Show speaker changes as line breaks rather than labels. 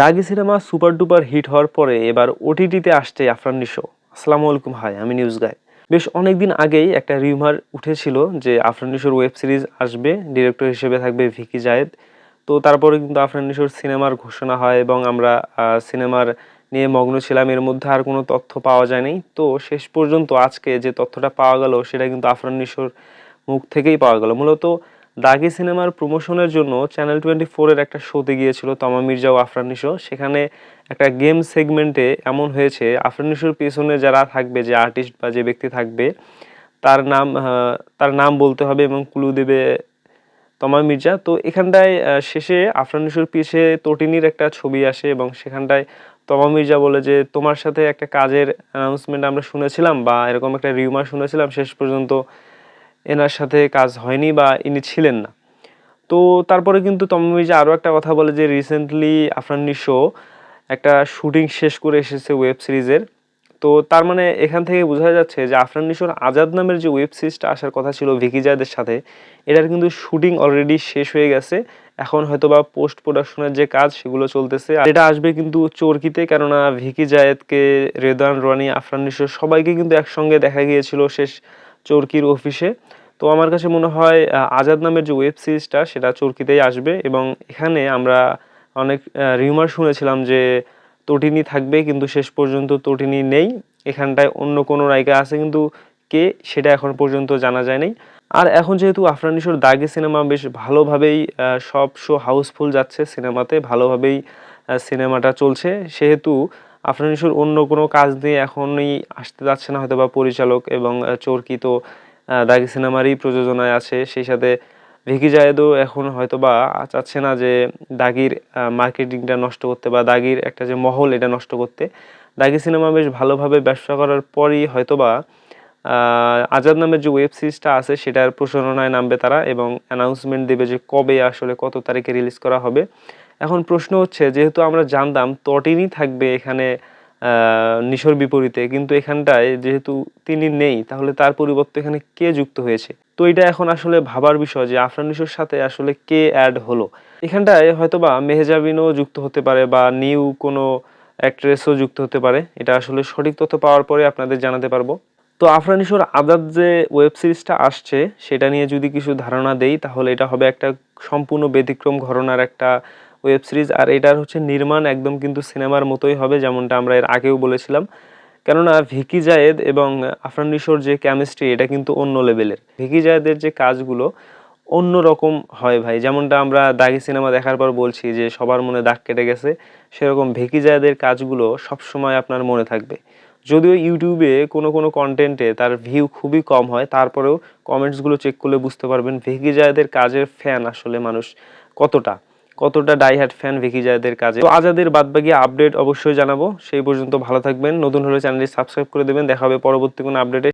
দাগি cinema super duper hit হওয়ার পরে এবার ওটিটিতে আসছে আফরান নিশো। আসসালামু আলাইকুম, হাই, আমি নিউজ গাই। বেশ অনেক দিন আগেই একটা রিউমার উঠেছিল যে আফরান নিশোর ওয়েব সিরিজ আসবে ডিরেক্টর হিসেবে থাকবে ভিকি জায়েদ। তো তারপরে কিন্তু আফরান নিশোর সিনেমার ঘোষণা হয় এবং আমরা সিনেমার নিয়ে মগ্ন ছিলাম। এর মধ্যে আর কোনো তথ্য পাওয়া যায়নি। তো শেষ পর্যন্ত আজকে যে তথ্যটা পাওয়া গেল, সেটা কিন্তু আফরান নিশোর মুখ থেকেই পাওয়া গেল। মূলত দাগি সিনেমার প্রমোশনের জন্য চ্যানেল টোয়েন্টি ফোরের একটা শোতে গিয়েছিল তমা মির্জা ও আফরান নিশো। সেখানে একটা গেম সেগমেন্টে এমন হয়েছে, আফরান নিশোর পেছনে যারা থাকবে, যে আর্টিস্ট বা যে ব্যক্তি থাকবে, তার নাম তার নাম বলতে হবে এবং ক্লু দেবে তমা মির্জা। তো এখানটায় শেষে আফরান নিশোর পিছে তটিনির একটা ছবি আসে এবং সেখানটায় তমা মির্জা বলে যে, তোমার সাথে একটা কাজের অ্যানাউন্সমেন্ট আমরা শুনেছিলাম বা এরকম একটা রিউমার শুনেছিলাম, শেষ পর্যন্ত এনার সাথে কাজ হয়নি বা ইনি ছিলেন না। তো তারপরে কিন্তু তমা আরও একটা কথা বলে যে রিসেন্টলি আফরান নিশো একটা শুটিং শেষ করে এসেছে ওয়েব সিরিজের তো তার মানে এখান থেকে বোঝা যাচ্ছে যে আফরান নিশোর আজাদ নামের যে ওয়েব সিরিজটা আসার কথা ছিল ভিকি জায়দের সাথে, এটার কিন্তু শুটিং অলরেডি শেষ হয়ে গেছে। এখন হয়তো বা পোস্ট প্রোডাকশনের যে কাজ সেগুলো চলতেছে। আর এটা আসবে কিন্তু চরকিতে, কেননা ভিকি জায়েদকে রেদান রনি আফরান নিশো সবাইকে কিন্তু একসঙ্গে দেখা গিয়েছিল শেষ চরকির অফিসে তো আমার কাছে মনে হয় আজাদ নামের যে ওয়েব সিরিজটা সেটা চরকিতেই আসবে এবং এখানে আমরা অনেক রিউমার শুনেছিলাম যে তটিনী থাকবে, কিন্তু শেষ পর্যন্ত তটিনী নেই। এখানটায় অন্য কোনো নায়িকা আছে, কিন্তু কে, সেটা এখন পর্যন্ত জানা যায়নি। আর এখন যেহেতু আফরান নিশোর দাগি সিনেমা বেশ ভালোভাবেই সব শো হাউসফুল যাচ্ছে সিনেমাতে, ভালোভাবেই সিনেমাটা চলছে। সেহেতু আফরান নিশোর অন্য কোনো কাজ নিয়ে এখনই আসতে যাচ্ছে না হয়তো বা পরিচালক এবং চরকি তো দাগি সিনেমারই প্রযোজনায় আছে। সেই সাথে ভিকি জায়েদও এখন হয়তো বা চাচ্ছে না যে দাগির মার্কেটিংটা নষ্ট করতে বা দাগির একটা যে মহল এটা নষ্ট করতে। দাগি সিনেমা বেশ ভালোভাবে ব্যবসা করার পরই হয়তোবা আহ, আজাদ নামের যে ওয়েব সিরিজটা আছে সেটার প্রচারণায় নামবে তারা এবং অ্যানাউন্সমেন্ট দেবে যে কবে আসলে কত তারিখে রিলিজ করা হবে। এখন প্রশ্ন হচ্ছে, যেহেতু আমরা জানতাম তটিনই থাকবে এখানে নিশোর বিপরীতে, কিন্তু এখানটায় যেহেতু তিনি নেই, তাহলে তার পরিবর্তে এখানে কে যুক্ত হয়েছে? তো এটা এখন আসলে ভাবার বিষয় যে আফরান নিশোর সাথে আসলে কে অ্যাড হলো? এখানটায় হয়তোবা মেহেজাবিনও যুক্ত হতে পারে বা নিউ কোনো অ্যাক্ট্রেসও যুক্ত হতে পারে। এটা আসলে সঠিক তথ্য পাওয়ার পরে আপনাদের জানাতে পারব। তো আফরান নিশোর আজাদ যে ওয়েব সিরিজটা আসছে, সেটা নিয়ে যদি কিছু ধারণা দেই, তাহলে এটা হবে একটা সম্পূর্ণ ব্যতিক্রম ঘটনার একটা ওয়েব সিরিজ আর এটার হচ্ছে নির্মাণ একদম কিন্তু সিনেমার মতোই হবে যেমনটা আমরা এর আগেও বলেছিলাম। কেননা ভিকি জায়েদ এবং আফরান নিশোর যে কেমিস্ট্রি এটা কিন্তু অন্য লেভেলের ভিকি জায়েদের যে কাজগুলো অন্য রকম হয় ভাই। যেমনটা আমরা দাগি সিনেমা দেখার পর বলছি যে সবার মনে দাগ কেটে গেছে, সেরকম ভিকি জায়েদের কাজগুলো সবসময় আপনার মনে থাকবে। যদিও ইউটিউবে কোনো কোনো কন্টেন্টে তার ভিউ খুবই কম হয়, তারপরেও কমেন্টসগুলো চেক করলে বুঝতে পারবেন ভিকি জায়েদের কাজের ফ্যান আসলে মানুষ কতটা। কতটা ডাইহার্ট ফ্যান ভিকি জায়দের কাজে? তো আজাদের বাদবাকি আপডেট অবশ্যই জানাব। সেই পর্যন্ত ভালো থাকবেন। নতুন হলে চ্যানেলটি সাবস্ক্রাইব করে দেবেন। দেখা হবে পরবর্তী কোনো আপডেটে।